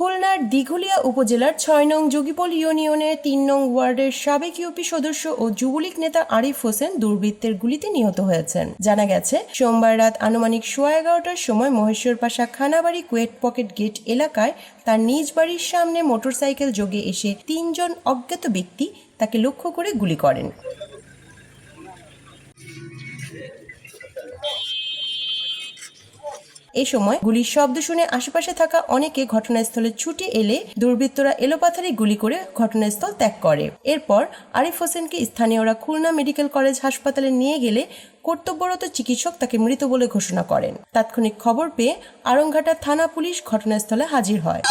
খুলনার দিঘুলিয়া উপজেলার ছয় নং যোগীপল ইউনিয়নের তিন নং ওয়ার্ডের সাবেক ইউপি সদস্য ও যুবলীগ নেতা আরিফ হোসেন দুর্বৃত্তের গুলিতে নিহত হয়েছেন। জানা গেছে, সোমবার রাত আনুমানিক সোয়া এগারোটার সময় Maheshwar Pasha Khanabari KUET pocket gate এলাকায় তার নিজ বাড়ির সামনে মোটরসাইকেল যোগে এসে তিনজন অজ্ঞাত ব্যক্তি তাকে লক্ষ্য করে গুলি করেন। এ সময় গুলির শব্দ শুনে আশেপাশে থাকা অনেকে ঘটনাস্থলে ছুটে এলে দুর্বৃত্তরা এলোপাথারি গুলি করে ঘটনাস্থল ত্যাগ করে। এরপর আরিফ হোসেনকে স্থানীয়রা খুলনা মেডিকেল কলেজ হাসপাতালে নিয়ে গেলে কর্তব্যরত চিকিৎসক তাকে মৃত বলে ঘোষণা করেন। তাৎক্ষণিক খবর পেয়ে আরংঘাটা থানা পুলিশ ঘটনাস্থলে হাজির হয়।